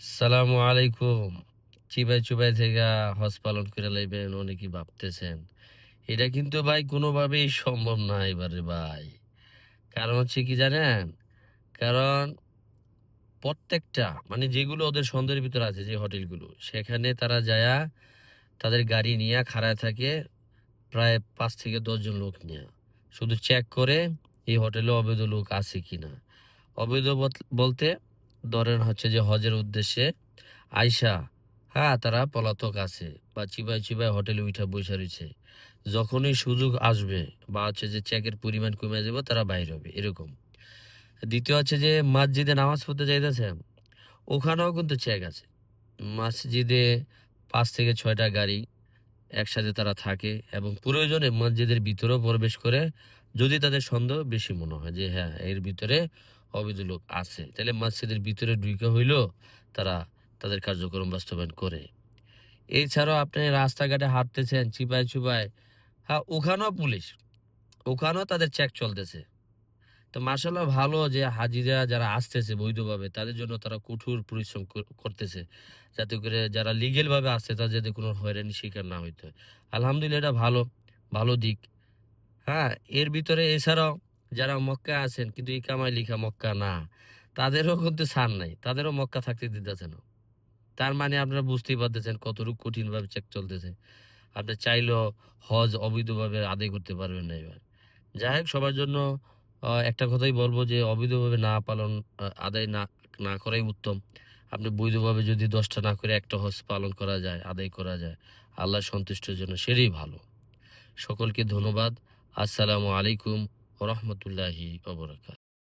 সালামু আলাইকুম। চিবাই চুবাই থেকে হজ পালন করে লাইবেন অনেকে ভাবতেছেন। এটা কিন্তু ভাই কোনোভাবেই সম্ভব না এবারে ভাই। কারণ হচ্ছে কি জানেন? কারণ প্রত্যেকটা মানে যেগুলো ওদের সন্দেহের ভিতর আছে, যে হোটেলগুলো, সেখানে তারা যায়া তাদের গাড়ি নিয়ে খাড়ায় থাকে প্রায় পাঁচ থেকে দশজন লোক নিয়ে। শুধু চেক করে এই হোটেলে অবৈধ লোক আছে কি না অবৈধ বলতে ধরেন হচ্ছে যে হজের উদ্দেশ্যে আয়সা হ্যাঁ তারা পলাতক আছে বা চিবাই চিবাই হোটেলে উঠা বসে রয়েছে। যখনই সুযোগ আসবে বা হচ্ছে যে চেকের পরিমাণ কমে যাবে, তারা বাইর হবে, এরকম। দ্বিতীয় হচ্ছে যে মসজিদে নামাজ পড়তে যাইতেছে, ওখানেও কিন্তু চেক আছে। মসজিদে পাঁচ থেকে ছয়টা গাড়ি একসাথে তারা থাকে এবং প্রয়োজনে মসজিদের ভিতরেও প্রবেশ করে, যদি তাদের সন্দেহ বেশি মনে হয় যে হ্যাঁ এর ভিতরে অবৈধ লোক আছে। তাহলে মসজিদের ভিতরে ঢুকে হইলেও তারা তাদের কার্যক্রম বাস্তবায়ন করে। এছাড়াও আপনি রাস্তাঘাটে হাঁটতেছেন, চিপায় চুপায় হ্যাঁ ওখানেও পুলিশ, ওখানেও তাদের চেক চলতেছে। তো মার্শাল্লাহ ভালো যে হাজিরা যারা আসতেছে বৈধভাবে, তাদের জন্য তারা কঠোর পরিশ্রম করতেছে। যাতে করে যারা লিগেলভাবে আসছে, তাদের যাতে কোনো হয়রানি শিকার না হইতে হয়। আলহামদুলিল্লাহ এটা ভালো ভালো দিক। হ্যাঁ এর ভিতরে এছাড়াও যারা মক্কা আছেন, কিন্তু ইকামায় লিখা মক্কা না, তাদেরও কিন্তু ছাড় নাই, তাদেরও মক্কা থাকতে দিতেছে না। তার মানে আপনারা বুঝতেই পারতেছেন কতটুকু কঠিনভাবে চেক চলতেছে। আপনি চাইলেও হজ অবৈধভাবে আদায় করতে পারবেন না এবার। যাই হোক, সবার জন্য একটা কথাই বলব যে অবৈধভাবে না পালন আদায় না না করাই উত্তম। আপনি বৈধভাবে যদি দশটা না করে একটা হজ পালন করা যায়, আদায় করা যায় আল্লাহ সন্তুষ্টের জন্য সেটাই ভালো। সকলকে ধন্যবাদ। আসসালামু আলাইকুম। ورحمة الله وبركاته.